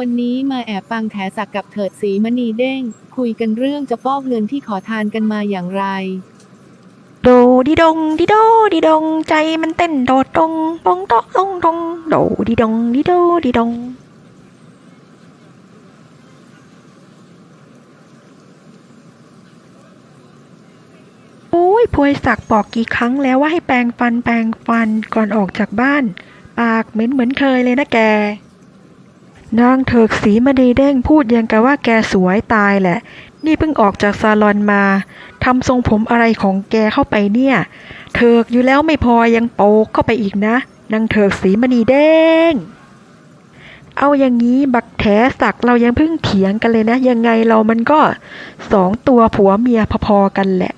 วันนี้มาแอบฟังแถสักกับเถิดสีมณีเด้ง คุยกันเรื่องจะฟอกเงินที่ขอทานกันมาอย่างไร โดดิดงดิโดดิดงใจมันเต้นโดดตรงตรงโตะตรงตรงโดดิดงดิโดดิดง โอ้ยพวยศักดิ์บอกกี่ครั้งแล้วว่าให้แปรงฟันแปรงฟันก่อนออกจากบ้าน ปากเหม็นเหมือนเคยเลยนะแก นางเถิกสีมาดีเด้งพูดยังกะว่าแกสวยตายแหละ นี่เพิ่งออกจากซาลอนมาทำทรงผมอะไรของแกเข้าไปเนี่ย เถิกอยู่แล้วไม่พอยังโปกเข้าไปอีกนะ นางเถิกสีมณีเด้ง เอาอย่างนี้บักแถสักเรายังเพิ่งเถียงกันเลยนะ ยังไงเรามันก็สองตัวผัวเมียพอๆกันแหละ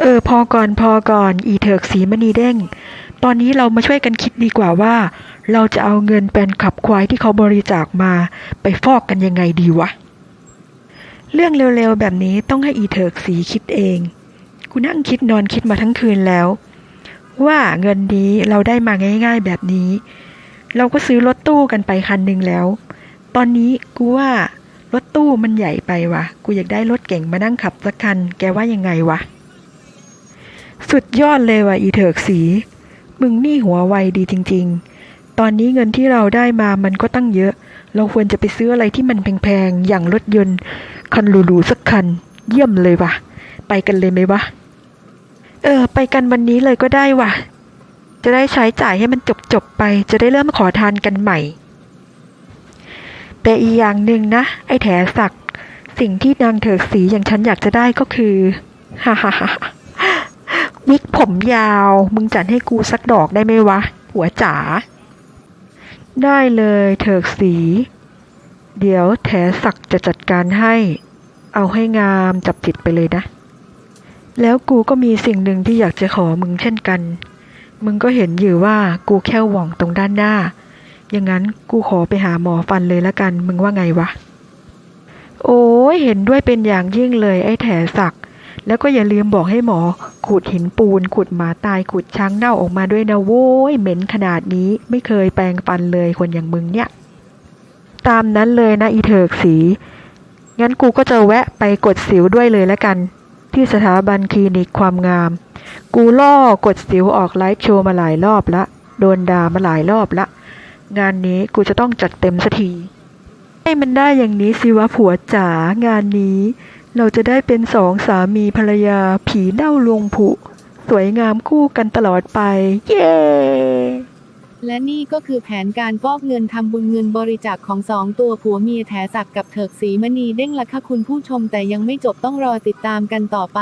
เออพอก่อนพอก่อน อีเถิกสีมณีเด้ง ตอนนี้เรามาช่วยกันคิดดีกว่าว่า เราจะเอาเงินเป็นขับควายที่เขาบริจาคมาไปฟอกกันยังไงดีวะ เรื่องเร็วๆแบบนี้ต้องให้อีเถิกสีคิดเอง กูนั่งคิดนอนคิดมาทั้งคืนแล้ว ว่าเงินนี้เราได้มาง่าย ๆแบบนี้ เราก็ซื้อรถตู้กันไปคันหนึ่งแล้ว ตอนนี้กูว่ารถตู้มันใหญ่ไปวะกูอยากได้รถเก่งมานั่งขับสักคัน แกว่ายังไงวะ สุดยอดเลยวะอีเถิกสี มึงนี่หัวไวดีจริง ๆ ตอนนี้เงินที่เราได้มามันก็ตั้งเยอะ เราควรจะไปซื้ออะไรที่มันแพงๆ อย่างรถยนต์ คันหรูๆสักคัน เยี่ยมเลยวะไปกันเลยไหมวะ เออ ไปกันวันนี้เลยก็ได้วะจะได้ใช้จ่ายให้มันจบๆไป จะได้เริ่มขอทานกันใหม่ แต่อีกอย่างหนึ่งนะ ไอ้แถสัก สิ่งที่นางเถิกสีอย่างฉันอยากจะได้ก็คือ ฮ่าฮ่าฮ่า วิกผมยาว มึงจัดให้กูสักดอกได้ไหมวะ หัวจ๋า ได้เลยเถิกสี เดี๋ยวแถศักจะจัดการให้ เอาให้งามจับจิตไปเลยนะ แล้วกูก็มีสิ่งหนึ่งที่อยากจะขอมึงเช่นกัน มึงก็เห็นอยู่ว่ากูแค่หว่องตรงด้านหน้า อย่างนั้นกูขอไปหาหมอฟันเลยละกัน มึงว่าไงวะ โอ้ยเห็นด้วยเป็นอย่างยิ่งเลยไอ้แถศักด แล้วก็อย่าลืมบอกให้หมอขุดหินปูนขุดหมาตายขุดช้างเน่าออกมาด้วยนะโว้ยเหม็นขนาดนี้ไม่เคยแปรงฟันเลยคนอย่างมึงเนี่ย ตามนั้นเลยนะอีเถิกสี งั้นกูก็จะแวะไปกดสิวด้วยเลยแล้วกัน ที่สถาบันคลินิกความงาม กูล่อกดสิวออกไลฟ์โชว์มาหลายรอบละโดนด่ามาหลายรอบละ งานนี้กูจะต้องจัดเต็มสักทีให้มันได้อย่างนี้สิวะผัวจ๋างานนี้ เราจะได้เป็นสองสามีภรรยาผีเน่าลวงผุ สวยงามคู่กันตลอดไป เย้ และนี่ก็คือแผนการฟอกเงินทำบุญเงินบริจาคของสองตัวผัวเมียแถสักกับเถิกสีมณีเด้งละค่ะคุณผู้ชมแต่ยังไม่จบต้องรอติดตามกันต่อไป